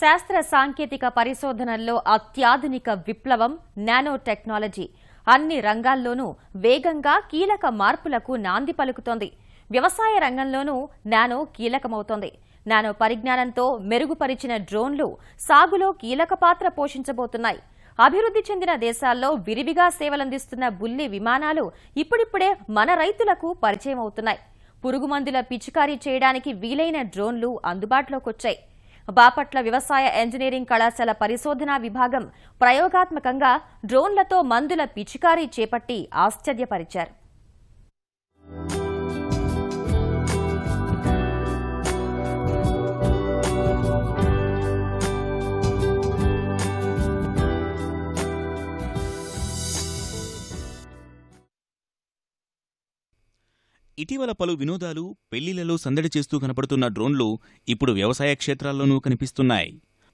శాస్త్ర సాంకేతిక పరిశోధనల్లో అత్యాధునిక విప్లవం నానో టెక్నాలజీ అన్ని రంగాల్లోనూ వేగంగా కీలక మార్పులకు నాంది పలుకుతోంది. వ్యవసాయ రంగంలోనూ నానో కీలకమవుతోంది. నానో పరిజ్ఞానంతో మెరుగుపరిచిన డ్రోన్లు సాగులో కీలక పాత్ర పోషించబోతున్నాయి. అభివృద్ధి చెందిన దేశాల్లో విరివిగా సేవలందిస్తున్న బుల్లి విమానాలు ఇప్పుడిప్పుడే మన రైతులకు పరిచయం అవుతున్నాయి పురుగుమందుల పిచికారీ చేయడానికి వీలైన డ్రోన్లు అందుబాటులోకొచ్చాయి. బాపట్ల వ్యవసాయ ఇంజనీరింగ్ కళాశాల పరిశోధనా విభాగం ప్రయోగాత్మకంగా డ్రోన్లతో మందుల పిచికారీ చేపట్టి ఆశ్చర్యపరిచారు. ఇటీవల పలు వినోదాలు పెళ్ళిలలో సందడి చేస్తూ కనపడుతున్న డ్రోన్లు ఇప్పుడు వ్యవసాయ క్షేత్రాల్లోనూ కనిపిస్తున్నాయి.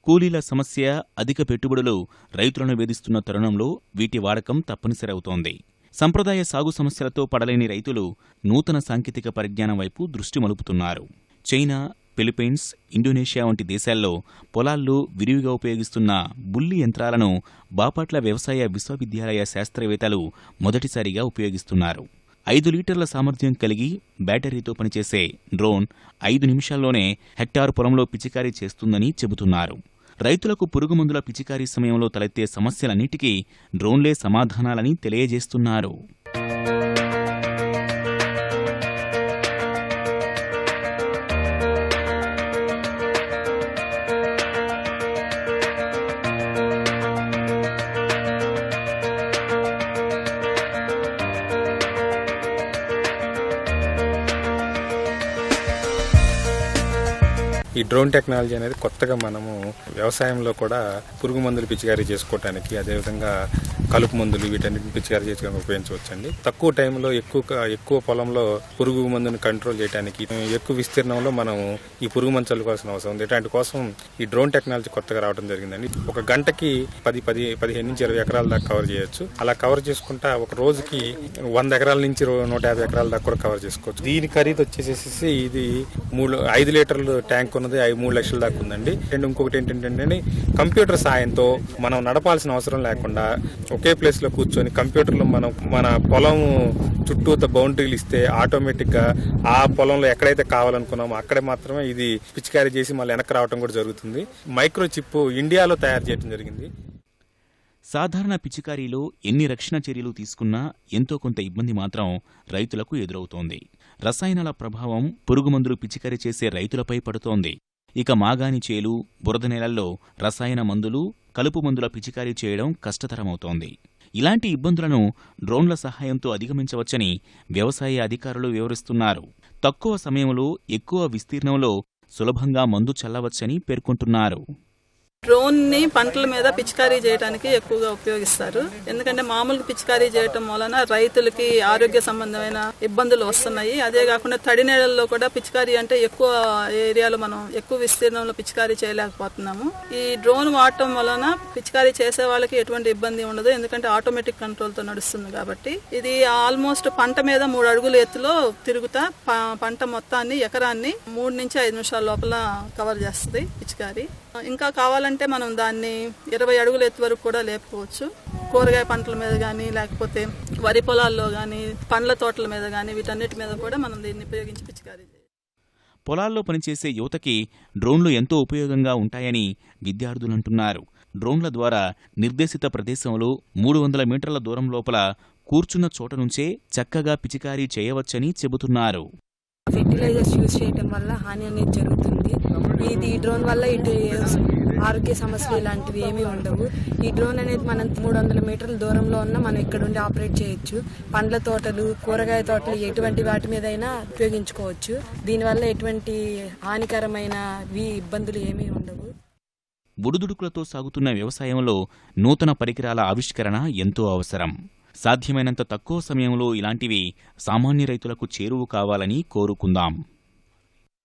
కూలీల సమస్య అధిక పెట్టుబడులు రైతులను వేధిస్తున్న తరుణంలో వీటి వాడకం తప్పనిసరి అవుతోంది సంప్రదాయ సాగు సమస్యలతో పడలేని రైతులు నూతన సాంకేతిక పరిజ్ఞానం వైపు దృష్టి మలుపుతున్నారు. చైనా ఫిలిప్పీన్స్ ఇండోనేషియా వంటి దేశాల్లో పొలాల్లో విరివిగా ఉపయోగిస్తున్న బుల్లి యంత్రాలను బాపట్ల వ్యవసాయ విశ్వవిద్యాలయ శాస్త్రవేత్తలు మొదటిసారిగా ఉపయోగిస్తున్నారు. ఐదు లీటర్ల సామర్థ్యం కలిగి బ్యాటరీతో పనిచేసే డ్రోన్ ఐదు నిమిషాల్లోనే హెక్టార్ పొలంలో పిచికారీ చేస్తుందని చెబుతున్నారు. రైతులకు పురుగుమందుల పిచికారీ సమయంలో తలెత్తే సమస్యలన్నిటికీ డ్రోన్లే సమాధానాలని తెలియజేస్తున్నారు. ఈ డ్రోన్ టెక్నాలజీ అనేది కొత్తగా మనము వ్యవసాయంలో కూడా పురుగు మందులు పిచికారీ చేసుకోవటానికి అదేవిధంగా కలుపు మందులు వీటన్నిటిని పిచికారీ చేసుకోవడానికి ఉపయోగించవచ్చండి. తక్కువ టైంలో ఎక్కువ ఎక్కువ పొలంలో పురుగు మందుని కంట్రోల్ చేయడానికి ఎక్కువ విస్తీర్ణంలో మనం ఈ పురుగు మందు చల్లుకోవాల్సిన అవసరం ఉంది. ఇలాంటి కోసం ఈ డ్రోన్ టెక్నాలజీ కొత్తగా రావడం జరిగిందండి. ఒక గంటకి పది పది పదిహేను నుంచి ఇరవై ఎకరాల దాకా కవర్ చేయొచ్చు. అలా కవర్ చేసుకుంటా ఒక రోజుకి వంద ఎకరాల నుంచి నూట యాభై ఎకరాల దాకా కూడా కవర్ చేసుకోవచ్చు. దీని ఖరీదు వచ్చేసేసి ఇది మూడు ఐదు లీటర్లు ట్యాంక్ ఉన్నది. ఐదు మూడు లక్షల దాకా ఉందండి. అండ్ ఇంకొకటి ఏంటంటే కంప్యూటర్ సాయంతో మనం నడపాల్సిన అవసరం లేకుండా ఒకే ప్లేస్లో కూర్చొని కంప్యూటర్లో మనం మన పొలం చుట్టూత బౌండరీలు ఇస్తే ఆటోమేటిక్గా ఆ పొలంలో ఎక్కడైతే కావాలనుకున్నామో అక్కడే మాత్రమే ఇది పిచికారీ చేసి మళ్ళీ వెనక్కి రావడం కూడా జరుగుతుంది. మైక్రో చిప్ ఇండియాలో తయారు చేయడం జరిగింది. సాధారణ పిచికారీలో ఎన్ని రక్షణ చర్యలు తీసుకున్నా ఎంతో కొంత ఇబ్బంది మాత్రం రైతులకు ఎదురవుతోంది. రసాయనాల ప్రభావం పురుగుమందులు పిచికారీ చేసే రైతులపై పడుతోంది. ఇక మాగాని చేలు బురద నేలల్లో రసాయన మందులు కలుపు మందుల పిచికారీ చేయడం కష్టతరమవుతోంది. ఇలాంటి ఇబ్బందులను డ్రోన్ల సహాయంతో అధిగమించవచ్చని వ్యవసాయ అధికారులు వివరిస్తున్నారు. తక్కువ సమయంలో ఎక్కువ విస్తీర్ణంలో సులభంగా మందు చల్లవచ్చని పేర్కొంటున్నారు. డ్రోన్ని పంటల మీద పిచికారీ చేయడానికి ఎక్కువగా ఉపయోగిస్తారు. ఎందుకంటే మామూలు పిచికారీ చేయటం వలన రైతులకి ఆరోగ్య సంబంధమైన ఇబ్బందులు వస్తున్నాయి. అదే కాకుండా తడి నేలల్లో కూడా పిచికారీ అంటే ఎక్కువ ఏరియాలో మనం ఎక్కువ విస్తీర్ణంలో పిచికారీ చేయలేకపోతున్నాము. ఈ డ్రోన్ వాడటం వలన పిచికారీ చేసే వాళ్ళకి ఎటువంటి ఇబ్బంది ఉండదు. ఎందుకంటే ఆటోమేటిక్ కంట్రోల్తో నడుస్తుంది కాబట్టి. ఇది ఆల్మోస్ట్ పంట మీద మూడు అడుగుల ఎత్తులో తిరుగుతా పంట మొత్తాన్ని ఎకరాన్ని మూడు నుంచి ఐదు నిమిషాల లోపల కవర్ చేస్తుంది పిచికారీ. ఇంకా కావాలంటే మనం దాన్ని ఇరవై అడుగుల ఎత్తు వరకు కూడా లేపుకోవచ్చు. కూరగాయ పంటల మీద కానీ లేకపోతే వరి పొలాల్లో కానీ పండ్ల తోటల మీద కానీ వీటన్నిటి మీద కూడా మనం దీన్ని ఉపయోగించి పిచికారీ పొలాల్లో పనిచేసే యువతకి డ్రోన్లు ఎంతో ఉపయోగంగా ఉంటాయని విద్యార్థులు అంటున్నారు. డ్రోన్ల ద్వారా నిర్దేశిత ప్రదేశంలో మూడు వందల మీటర్ల దూరం లోపల కూర్చున్న చోట నుంచే చక్కగా పిచికారీ చేయవచ్చని చెబుతున్నారు. ఫెర్టిలైజర్స్ యూజ్ చేయటం వల్ల హాని అనేది జరుగుతుంది. ఇది ఈ డ్రోన్ వల్ల ఇటు ఆరోగ్య సమస్యలు ఇలాంటివి ఏమీ ఉండవు. ఈ డ్రోన్ అనేది మనం మూడు వందల మీటర్ల దూరంలో ఉన్న మనం ఇక్కడ ఉండి ఆపరేట్ చేయొచ్చు. పండ్ల తోటలు కూరగాయ తోటలు ఎటువంటి వాటి మీద అయినా ఉపయోగించుకోవచ్చు. దీనివల్ల ఎటువంటి హానికరమైన ఇబ్బందులు ఏమీ ఉండవు. బుడుదుడుకులతో సాగుతున్న వ్యవసాయంలో నూతన పరికరాల ఆవిష్కరణ ఎంతో అవసరం. సాధ్యమైనంత తక్కువ సమయంలో ఇలాంటివి సామాన్య రైతులకు చేరువు కావాలని కోరుకుందాం.